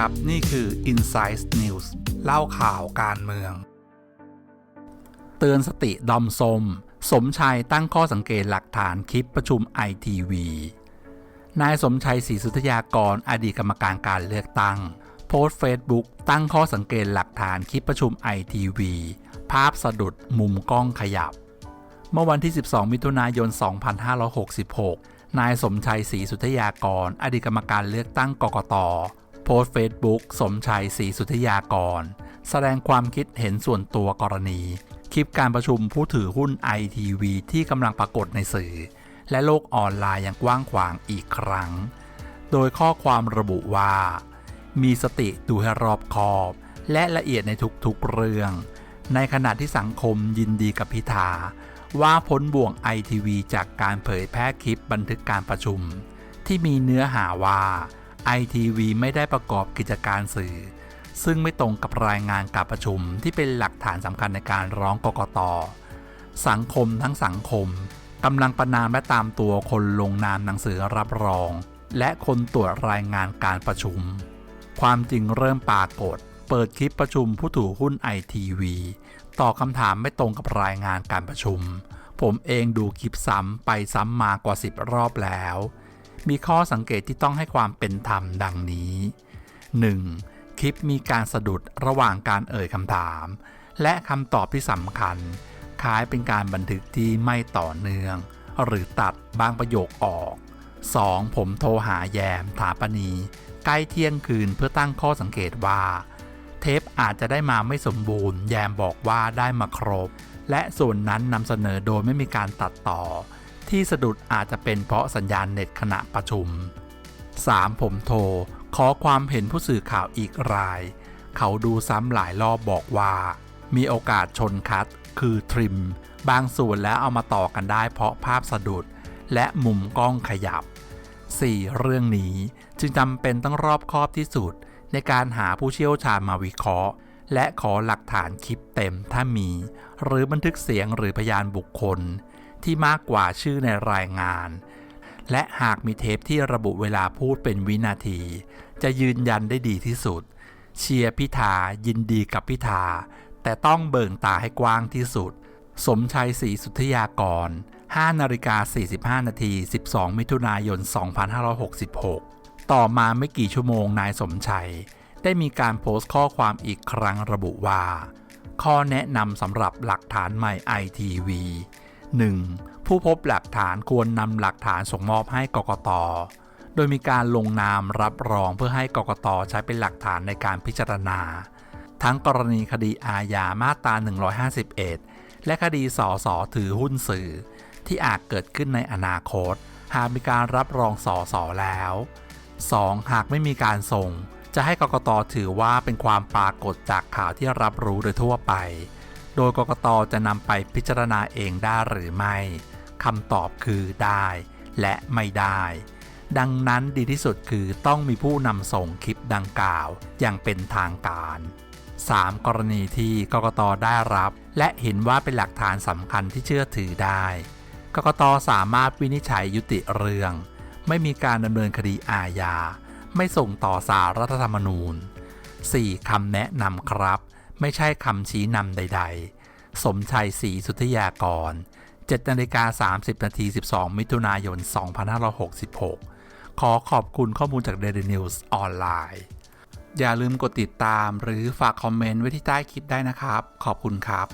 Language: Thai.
ครับ นี่คือ Insight News เล่าข่าวการเมือง เตือนสติดอมสม สมชัยตั้งข้อสังเกตหลักฐานคลิปประชุมไอทีวีนายสมชัยศรีสุทธยากรอดีตกรรมการการเลือกตั้ง โพสต์เฟซบุ๊กตั้งข้อสังเกตหลักฐานคลิปประชุมไอทีวีภาพสะดุดมุมกล้องขยับ เมื่อวันที่ 12 มิถุนายน 2566 นายสมชัยศรีสุทธยากร อดีตกรรมการเลือกตั้งกกต โพสเฟซบุ๊กสมชัยศรีสุทธยากร แสดงความคิดเห็นส่วนตัวกรณี คลิปการประชุมผู้ถือหุ้นไอทีวีที่กำลังปรากฏในสื่อ และโลกออนไลน์อย่างกว้างขวางอีกครั้ง โดยข้อความระบุว่า มีสติดูให้รอบคอบ และละเอียดในทุกๆเรื่อง ในขณะที่สังคมยินดีกับพิธาว่าพ้นบ่วงไอทีวีจากการเผยแพร่คลิปบันทึกการประชุม ที่มีเนื้อหาว่า ไอทีวีไม่ได้ประกอบกิจการสื่อ ซึ่งไม่ตรงกับรายงานการประชุมที่เป็นหลักฐานสำคัญในการร้องกกต สังคมทั้งสังคมกำลังประนามและตามตัวคนลงนามหนังสือรับรอง และคนตรวจรายงานการประชุม ความจริงเริ่มปรากฏ เปิดคลิปประชุมผู้ถือหุ้นไอทีวีตอบคำถามไม่ตรงกับรายงานการประชุม ผมเองดูคลิปซ้ำไปซ้ำมากว่า 10 รอบแล้ว มีข้อสังเกตที่ต้องให้ความเป็นธรรมดังนี้ 1. คลิปมีการสะดุดระหว่างการเอ่ยคำถาม และคำตอบที่สำคัญ คล้ายเป็นการบันทึกที่ไม่ต่อเนื่อง หรือตัดบางประโยคออก 2. ผมโทรหาแยมถาปณี ใกล้เที่ยงคืนเพื่อตั้งข้อสังเกตว่า เทปอาจจะได้มาไม่สมบูรณ์ แยมบอกว่าได้มาครบ และส่วนนั้นนำเสนอโดยไม่มีการตัดต่อ ที่สะดุดอาจจะเป็นเพราะสัญญาณเน็ตขณะประชุม 3. ผมโทร ขอความเห็นผู้สื่อข่าวอีกราย เขาดูซ้ำหลายรอบบอกว่า มีโอกาสชนคัด คือทริม บางส่วนแล้วเอามาต่อกันได้เพราะภาพสะดุด และมุมกล้องขยับ 4. เรื่องนี้จึงจำเป็นต้องรอบคอบที่สุด ในการหาผู้เชี่ยวชาญมาวิเคราะห์ และขอหลักฐานคลิปเต็มถ้ามี หรือบันทึกเสียงหรือพยานบุคคล ที่มากกว่าชื่อในรายงาน และหากมีเทปที่ระบุเวลาพูดเป็นวินาที จะยืนยันได้ดีที่สุด เชียร์พิธายินดีกับพิธา แต่ต้องเบิ่งตาให้กว้างที่สุด สมชัยศรีสุทธยากร 5นาฬิกา45นาที12 มิถุนายน 2566 ต่อมาไม่กี่ชั่วโมงนายสมชัย ได้มีการโพสต์ข้อความอีกครั้งระบุว่าข้อแนะนำสำหรับหลักฐานใหม่ ITV 1. ผู้พบหลักฐานควรนำหลักฐานส่งมอบให้กกต โดยมีการลงนามรับรองเพื่อให้กกตใช้เป็นหลักฐานในการพิจารณา ทั้งกรณีคดีอาญามาตรา 151 และคดีสอสอถือหุ้นสื่อ ที่อาจเกิดขึ้นในอนาคต หากมีการรับรองสอสอแล้ว 2. หากไม่มีการส่ง จะให้กกตถือว่าเป็นความปรากฏจากข่าวที่รับรู้โดยทั่วไป โดยกกตจะนำไปพิจารณาเองได้หรือไม่คำตอบคือได้และไม่ได้ ดังนั้นดีที่สุดคือต้องมีผู้นำส่งคลิปดังกล่าวอย่างเป็นทางการ 3. กรณีที่กกตได้รับ และเห็นว่าเป็นหลักฐานสำคัญที่เชื่อถือได้ กกตสามารถวินิจฉัยยุติเรื่อง ไม่มีการดำเนินคดีอาญา ไม่ส่งต่อสารรัฐธรรมนูญ 4. คำแนะนำครับ ไม่ใช่คำชี้นำใด ๆ สมชัยศรีสุทธยากร 7นาฬิกา30นาที12 มิถุนายน 2566 ขอขอบคุณข้อมูลจาก Daily News ออนไลน์ อย่าลืมกดติดตามหรือฝากคอมเมนต์ไว้ที่ใต้คลิปได้นะครับ ขอบคุณครับ